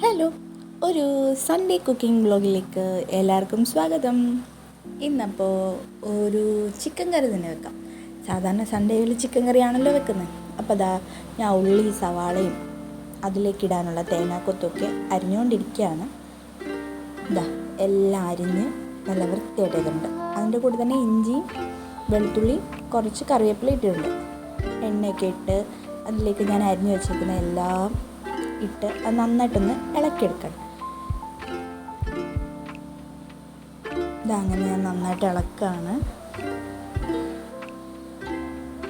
Hello ഒരു Sunday cooking ബ്ലോഗിലേക്ക് എല്ലാവർക്കും സ്വാഗതം. ഇന്നപ്പോൾ ഒരു ചിക്കൻ കറി തന്നെ വെക്കാം. സാധാരണ സൺഡേയിൽ ചിക്കൻ കറിയാണല്ലോ വെക്കുന്നത്. അപ്പോൾ അതാ ഞാൻ ഉള്ളി സവാളയും അതിലേക്ക് ഇടാനുള്ള തേങ്ങാക്കൊത്തൊക്കെ അരിഞ്ഞുകൊണ്ടിരിക്കുകയാണ് ഇതാ എല്ലാം അരിഞ്ഞ് നല്ല വൃത്തിയായിട്ടുണ്ട് അതിന്റെ കൂടെ തന്നെ ഇഞ്ചിയും വെളുത്തുള്ളിയും കുറച്ച് കറിവേപ്പില ഇട്ടിട്ടുണ്ട്. എണ്ണയൊക്കെ ഇട്ട് അതിലേക്ക് ഞാൻ അരിഞ്ഞു വെച്ചിരിക്കുന്ന എല്ലാം ഇട്ട് അത് നന്നായിട്ടൊന്ന് ഇളക്കിയെടുക്കണം. ഇതങ്ങനെ ഞാൻ നന്നായിട്ട് ഇളക്കാണ്.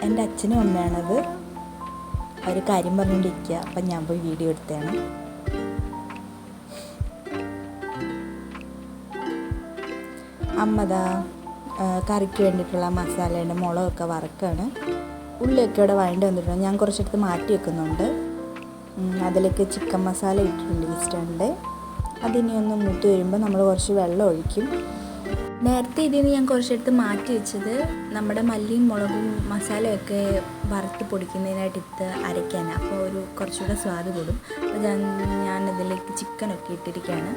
എന്റെ അച്ഛനും അമ്മയാണത് അവർ കാര്യം പറഞ്ഞുകൊണ്ടിരിക്കുക അപ്പം ഞാൻ പോയി വീഡിയോ എടുത്തതാണ് അമ്മതാ കറിക്ക് വേണ്ടിയിട്ടുള്ള മസാലയുടെ മുളകൊക്കെ വറക്കാണ്. ഉള്ളിയൊക്കെ ഇവിടെ വഴണ്ടി വന്നിട്ടുണ്ട്. ഞാൻ കുറച്ചെടുത്ത് മാറ്റി വെക്കുന്നുണ്ട്. അതിലേക്ക് ചിക്കൻ മസാല ഇട്ടിട്ടുണ്ട് ഈസ്റ്ററിന്റെ അതിനി ഒന്ന് മൂത്ത് വരുമ്പോൾ നമ്മൾ കുറച്ച് വെള്ളം ഒഴിക്കും. നേരത്തെ ഇതിൽ നിന്ന് ഞാൻ കുറച്ചെടുത്ത് മാറ്റി വെച്ചത് നമ്മുടെ മല്ലിയും മുളകും മസാലയൊക്കെ വറുത്ത് പൊടിക്കുന്നതിനായിട്ട് ഇട്ട് അരയ്ക്കാനാണ് അപ്പോൾ ഒരു കുറച്ചുകൂടെ സ്വാദ് കൂടും. അപ്പോൾ ഞാൻ ഇതിലേക്ക് ചിക്കനൊക്കെ ഇട്ടിരിക്കുകയാണ്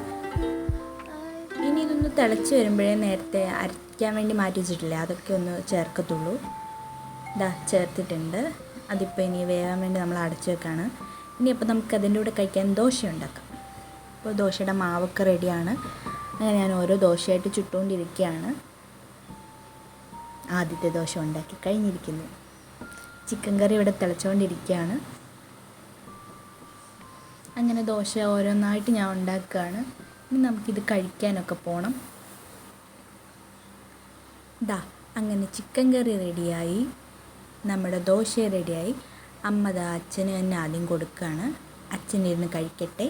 ഇനി ഇതൊന്ന് തിളച്ച് വരുമ്പോഴേ നേരത്തെ അരയ്ക്കാൻ വേണ്ടി മാറ്റി വെച്ചിട്ടില്ലേ? അതൊക്കെ ഒന്ന് ചേർക്കത്തുള്ളൂ. ഇതാ ചേർത്തിട്ടുണ്ട്. അതിപ്പോൾ ഇനി വേവാൻ വേണ്ടി നമ്മൾ അടച്ചു വെക്കാണ്. ഇനി അപ്പോൾ നമുക്ക് അതിന്റെ കൂടെ കഴിക്കാൻ ദോശ ഉണ്ടാക്കാം. അപ്പോൾ ദോശയുടെ മാവൊക്കെ റെഡിയാണ്. അങ്ങനെ ഞാൻ ഓരോ ദോശയായിട്ട് ചുട്ടുകൊണ്ടിരിക്കുകയാണ്. ആദ്യത്തെ ദോശ ഉണ്ടാക്കി കഴിഞ്ഞിരിക്കുന്നു. ചിക്കൻ കറി ഇവിടെ തിളച്ചുകൊണ്ടിരിക്കുകയാണ്. അങ്ങനെ ദോശ ഓരോന്നായിട്ട് ഞാൻ ഉണ്ടാക്കുകയാണ്. ഇനി നമുക്കിത് കഴിക്കാനൊക്കെ പോകണം ദാ അങ്ങനെ ചിക്കൻ കറി റെഡിയായി. നമ്മുടെ ദോശ റെഡിയായി. അമ്മ ദാ അച്ഛന് തന്നെ ആദ്യം കൊടുക്കുകയാണ് അച്ഛനിരുന്ന് കഴിക്കട്ടെ.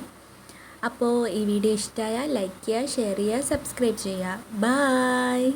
അപ്പോൾ ഈ വീഡിയോ ഇഷ്ടമായാൽ ലൈക്ക് ചെയ്യുക ഷെയർ ചെയ്യുക സബ്സ്ക്രൈബ് ചെയ്യുക. ബായ്